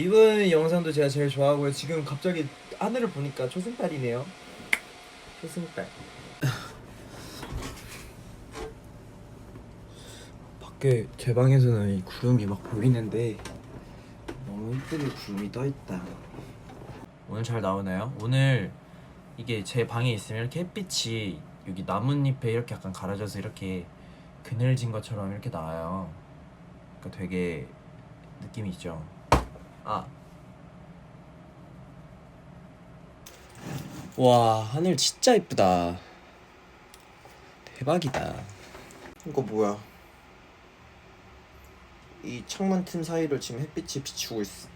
이번 영상도 제가 제일 좋아하고요. 지금 갑자기 하늘을 보니까 초승달이네요. 초승달. 밖에 제 방에서는 이 구름이 막 보이는데 너무 이쁘게 구름이 떠 있다. 오늘 잘 나오나요? 오늘 이게 제 방에 있으면 이렇게 햇빛이 여기 나뭇잎에 이렇게 약간 가려져서 이렇게 그늘진 것처럼 이렇게 나와요. 그러니까 되게 느낌이 있죠. 아. 와 하늘 진짜 이쁘다. 대박이다. 이거 뭐야? 이 창문 틈 사이를 지금 햇빛이 비추고 있어.